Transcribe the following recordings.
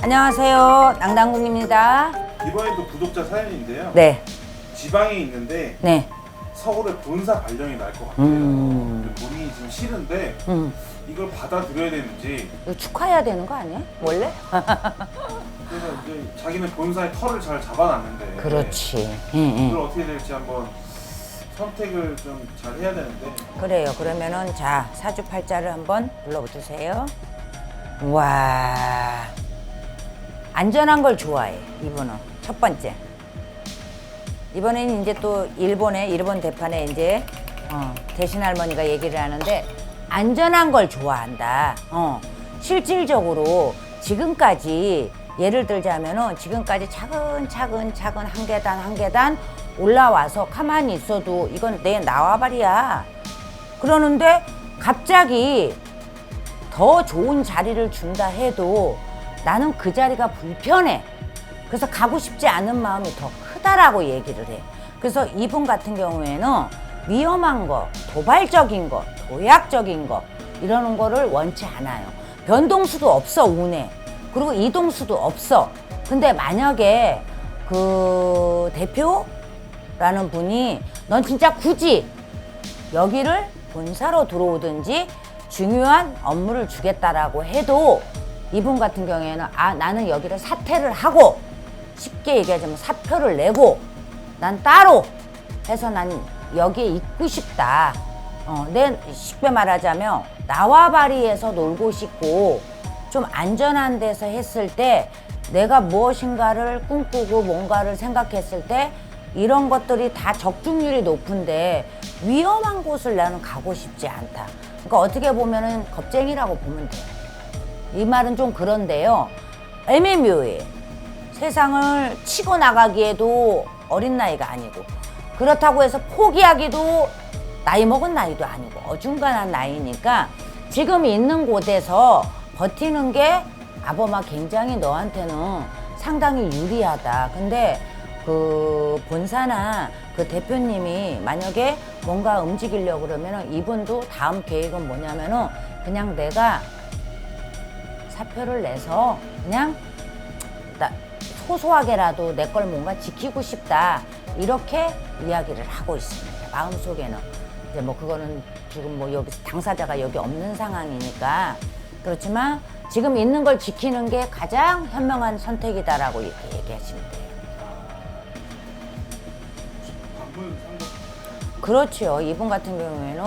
안녕하세요. 낭당국입니다. 이번에도 구독자 사연인데요. 네, 지방에 있는데 네. 서울에 본사 발령이 날 것 같아요. 음. 근데 본인이 지금 싫은데 음, 이걸 받아들여야 되는지 이거 축하해야 되는 거 아니야? 원래? 그래서 이제 자기는 본사의 털을 잘 잡아놨는데 그렇지. 응, 응. 이걸 어떻게 될지 한번 선택을 좀 잘 해야 되는데 그래요. 그러면은 자 사주팔자를 한번 불러보세요. 와 안전한 걸 좋아해 이분은 첫 번째. 이번에는 이제 또 일본에 일본 대판에 이제 어, 대신 할머니가 얘기를 하는데 안전한 걸 좋아한다. 어, 실질적으로 지금까지 예를 들자면은 지금까지 차근차근 차근 한 계단 한 계단 올라와서 가만히 있어도 이건 내 나와바리야. 그러는데 갑자기 더 좋은 자리를 준다 해도 나는 그 자리가 불편해. 그래서 가고 싶지 않은 마음이 더 크다라고 얘기를 해. 그래서 이분 같은 경우에는 위험한 거, 도발적인 거, 도약적인 거, 이러는 거를 원치 않아요. 변동수도 없어, 운에. 그리고 이동수도 없어. 근데 만약에 그 대표라는 분이 넌 진짜 굳이 여기를 본사로 들어오든지 중요한 업무를 주겠다라고 해도 이분 같은 경우에는 아 나는 여기를 사퇴를 하고 쉽게 얘기하자면 사표를 내고 난 따로 해서 난 여기에 있고 싶다. 어, 내 쉽게 말하자면 나와바리에서 놀고 싶고 좀 안전한 데서 했을 때 내가 무엇인가를 꿈꾸고 뭔가를 생각했을 때 이런 것들이 다 적중률이 높은데 위험한 곳을 나는 가고 싶지 않다. 그러니까 어떻게 보면은 겁쟁이라고 보면 돼요. 이 말은 좀 그런데요. 애매묘해. 세상을 치고 나가기에도 어린 나이가 아니고 그렇다고 해서 포기하기도 나이 먹은 나이도 아니고 어중간한 나이니까 지금 있는 곳에서 버티는 게 아범아 굉장히 너한테는 상당히 유리하다. 근데 그 본사나 그 대표님이 만약에 뭔가 움직이려고 그러면은 이분도 다음 계획은 뭐냐면은 그냥 내가 사표를 내서 그냥 나 소소하게라도 내 걸 뭔가 지키고 싶다 이렇게 이야기를 하고 있습니다. 마음속에는 이제 뭐 그거는 지금 뭐 여기 당사자가 여기 없는 상황이니까 그렇지만 지금 있는 걸 지키는 게 가장 현명한 선택이다라고 이렇게 얘기하시면 돼요. 그렇죠. 이분 같은 경우에는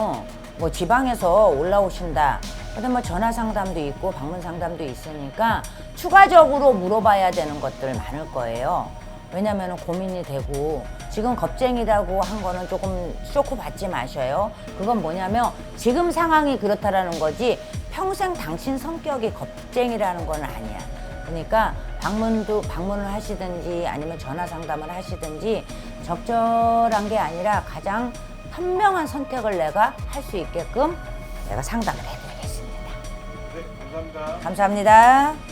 뭐 지방에서 올라오신다. 근데 뭐 전화 상담도 있고 방문 상담도 있으니까 추가적으로 물어봐야 되는 것들 많을 거예요. 왜냐면 고민이 되고 지금 겁쟁이라고 한 거는 조금 쇼크 받지 마셔요. 그건 뭐냐면 지금 상황이 그렇다라는 거지 평생 당신 성격이 겁쟁이라는 건 아니야. 그러니까 방문도 방문을 하시든지 아니면 전화 상담을 하시든지 적절한 게 아니라 가장 현명한 선택을 내가 할 수 있게끔 내가 상담을. 네 감사합니다. 감사합니다.